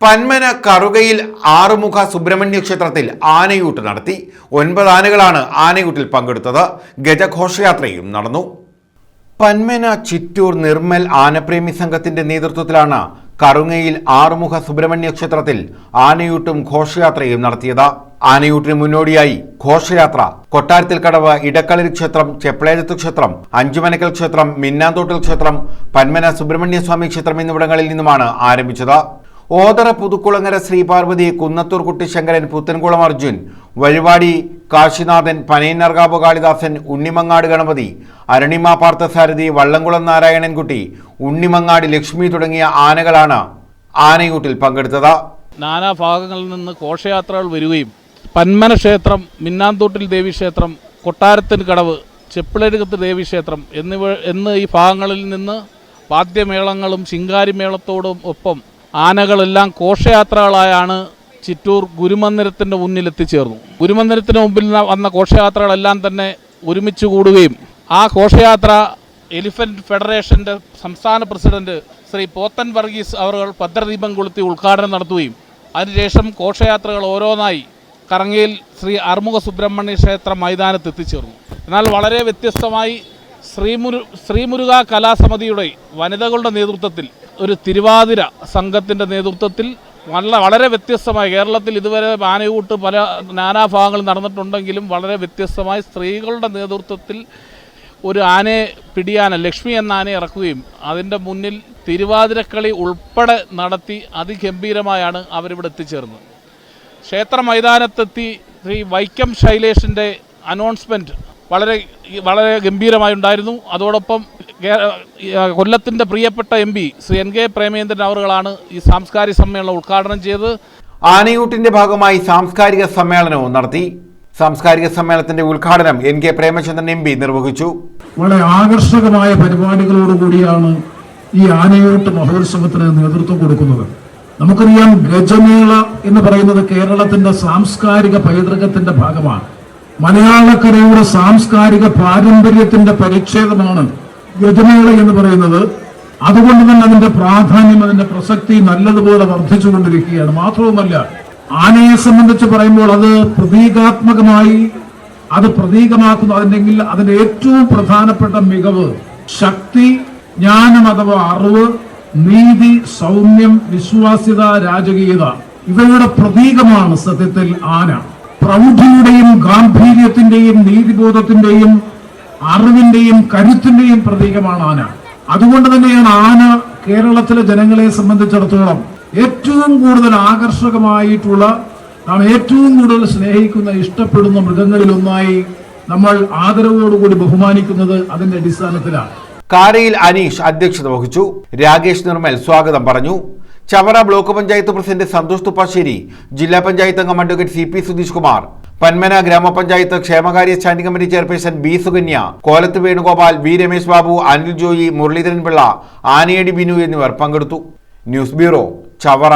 പന്മന കറുകയിൽ ആറുമുഖ സുബ്രഹ്മണ്യ ക്ഷേത്രത്തിൽ ആനയൂട്ട് നടത്തി. ഒൻപത് ആനകളാണ് ആനയൂട്ടിൽ പങ്കെടുത്തത്. ഗജഘോഷയാത്രയും നടന്നു. പന്മന ചിറ്റൂർ നിർമ്മൽ ആനപ്രേമി സംഘത്തിന്റെ നേതൃത്വത്തിലാണ് കറുങ്ങയിൽ ആറുമുഖ സുബ്രഹ്മണ്യ ക്ഷേത്രത്തിൽ ആനയൂട്ടും ഘോഷയാത്രയും നടത്തിയത്. ആനയൂട്ടിന് മുന്നോടിയായി ഘോഷയാത്ര. കൊട്ടാരത്തിൽ കടവ് ഇടക്കളരി ക്ഷേത്രം ചെപ്പളേജത്ത് ക്ഷേത്രം അഞ്ചുമനക്കൽ ക്ഷേത്രം മിന്നാന്തോട്ടൽ ക്ഷേത്രം പന്മന സുബ്രഹ്മണ്യ സ്വാമി ക്ഷേത്രം എന്നിവിടങ്ങളിൽ നിന്നുമാണ് ആരംഭിച്ചത്. ഓതറ പുതുക്കുളങ്ങര ശ്രീപാർവതി കുന്നത്തൂർ കുട്ടിശങ്കരൻ പുത്തൻകുളം അർജുൻ വഴിവാടി കാശിനാഥൻ പനയന്നർകാവ് കാളിദാസൻ ഉണ്ണിമങ്ങാട് ഗണപതി അരണിമ പാർത്ഥസാരഥി വള്ളംകുളം നാരായണൻകുട്ടി ഉണ്ണിമങ്ങാട് ലക്ഷ്മി തുടങ്ങിയ ആനകളാണ് ആനയൂട്ടിൽ പങ്കെടുത്തത്. നാനാ ഭാഗങ്ങളിൽ നിന്ന് ഘോഷയാത്രകൾ വരികയും പന്മന ക്ഷേത്രം മിന്നാന്തോട്ടിൽ ദേവീക്ഷേത്രം കൊട്ടാരത്തിന് കടവ് ചെപ്പിളരുകത്ത് ദേവീക്ഷേത്രം എന്നിവ എന്ന് ഈ ഭാഗങ്ങളിൽ നിന്ന് വാദ്യമേളങ്ങളും ശിങ്കാരിമേളത്തോടും ഒപ്പം ആനകളെല്ലാം ഘോഷയാത്രകളായാണ് ചിറ്റൂർ ഗുരുമന്ദിരത്തിന്റെ മുന്നിൽ എത്തിച്ചേർന്നു ഗുരുമന്ദിരത്തിന് മുമ്പിൽ വന്ന ഘോഷയാത്രകളെല്ലാം തന്നെ ഒരുമിച്ച് കൂടുകയും ആ ഘോഷയാത്ര എലിഫന്റ് ഫെഡറേഷന്റെ സംസ്ഥാന പ്രസിഡന്റ് ശ്രീ പോത്തൻ വർഗീസ് അവർ ഭദ്രദീപം കൊളുത്തി ഉദ്ഘാടനം നടത്തുകയും അതിനുശേഷം ഘോഷയാത്രകൾ ഓരോന്നായി കറങ്ങയിൽ ശ്രീ അർമുഖ സുബ്രഹ്മണ്യ ക്ഷേത്ര മൈതാനത്ത് എത്തിച്ചേർന്നു എന്നാൽ വളരെ വ്യത്യസ്തമായി ശ്രീമുരു ശ്രീമുരുക കലാസമിതിയുടെ വനിതകളുടെ നേതൃത്വത്തിൽ ഒരു തിരുവാതിര സംഘത്തിന്റെ നേതൃത്വത്തിൽ വളരെ വളരെ വ്യത്യസ്തമായി കേരളത്തിൽ ഇതുവരെ ആനയൂട്ട് പല നാനാഭാഗങ്ങളിൽ നടന്നിട്ടുണ്ടെങ്കിലും വളരെ വ്യത്യസ്തമായി സ്ത്രീകളുടെ നേതൃത്വത്തിൽ ഒരു ആനയെ പിടിയാന ലക്ഷ്മി എന്ന ആനയെ ഇറക്കുകയും അതിന്റെ മുന്നിൽ തിരുവാതിരക്കളി ഉൾപ്പെടെ നടത്തി അതിഗംഭീരമായാണ് അവരിവിടെ എത്തിച്ചേർന്നത്. ക്ഷേത്ര മൈതാനത്തെത്തി ശ്രീ വൈക്കം ശൈലേഷിന്റെ അനൗൺസ്മെന്റ് വളരെ വളരെ ഗംഭീരമായി ഉണ്ടായിരുന്നു അതോടൊപ്പം കൊല്ലത്തിന്റെ പ്രിയപ്പെട്ട M P Shri N K Premendran അവറുകളാണ് ഈ സാംസ്കാരിക സമ്മേളനം ഉദ്ഘാടനം ചെയ്തത്. ആനയൂട്ടിന്റെ ഭാഗമായി സാംസ്കാരിക സമ്മേളനവും നടത്തി. സാംസ്കാരിക സമ്മേളനത്തിന്റെ ഉദ്ഘാടനം N K Premachandran M P നിർവഹിച്ചു. വളരെ ആകർഷകമായ പരിപാടികളോടുകൂടിയാണ് ഈ ആനയൂട്ട് മഹോത്സവത്തിന് നേതൃത്വം കൊടുക്കുന്നത്. നമുക്കറിയാം ഗജമേള എന്ന് പറയുന്നത് കേരളത്തിന്റെ സാംസ്കാരിക പൈതൃകത്തിന്റെ ഭാഗമാണ്. മലയാളക്കരയുടെ സാംസ്കാരിക പാരമ്പര്യത്തിന്റെ പരിച്ഛേദമാണ് യജമേള എന്ന് പറയുന്നത്. അതുകൊണ്ട് തന്നെ അതിന്റെ പ്രാധാന്യം അതിന്റെ പ്രസക്തി നല്ലതുപോലെ വർദ്ധിച്ചുകൊണ്ടിരിക്കുകയാണ്. മാത്രവുമല്ല ആനയെ സംബന്ധിച്ച് പറയുമ്പോൾ അത് പ്രതീകാത്മകമായി അത് പ്രതീകമാക്കുന്നു. അതിന്റെങ്കിൽ അതിന്റെ ഏറ്റവും പ്രധാനപ്പെട്ട മികവ് ശക്തി ജ്ഞാനം അഥവാ അറിവ് നീതി സൗമ്യം വിശ്വാസ്യത രാജകീയത. ഇവയുടെ പ്രതീകമാണ് സത്യത്തിൽ ആന. പ്രൗഢിയുടെയും ഗാംഭീര്യത്തിന്റെയും നീതിബോധത്തിന്റെയും അറിവിന്റെയും കരുത്തിന്റെയും പ്രതീകമാണ് ആന. അതുകൊണ്ട് തന്നെയാണ് ആന കേരളത്തിലെ ജനങ്ങളെ സംബന്ധിച്ചിടത്തോളം ഏറ്റവും കൂടുതൽ ആകർഷകമായിട്ടുള്ള നാം ഏറ്റവും കൂടുതൽ സ്നേഹിക്കുന്ന ഇഷ്ടപ്പെടുന്ന മൃഗങ്ങളിലൊന്നായി നമ്മൾ ആദരവോടുകൂടി ബഹുമാനിക്കുന്നത് അതിന്റെ അടിസ്ഥാനത്തിലാണ്. കാരയിൽ അനീഷ് അധ്യക്ഷത വഹിച്ചു. രാകേഷ് നിർമ്മൽ സ്വാഗതം പറഞ്ഞു. ചവറ ബ്ലോക്ക് പഞ്ചായത്ത് പ്രസിഡന്റ് സന്തോഷ് തുപ്പാശ്ശേരി ജില്ലാ പഞ്ചായത്ത് അംഗം advocate C P Sudheesh Kumar Panmana ഗ്രാമപഞ്ചായത്ത് ക്ഷേമകാര്യ standing committee chairperson B Sukanya Kolath Venugopal V Ramesh Babu Anil Joy Muraleedharan Pillai Anayadi Binu എന്നിവർ പങ്കെടുത്തു. News bureau Chavara.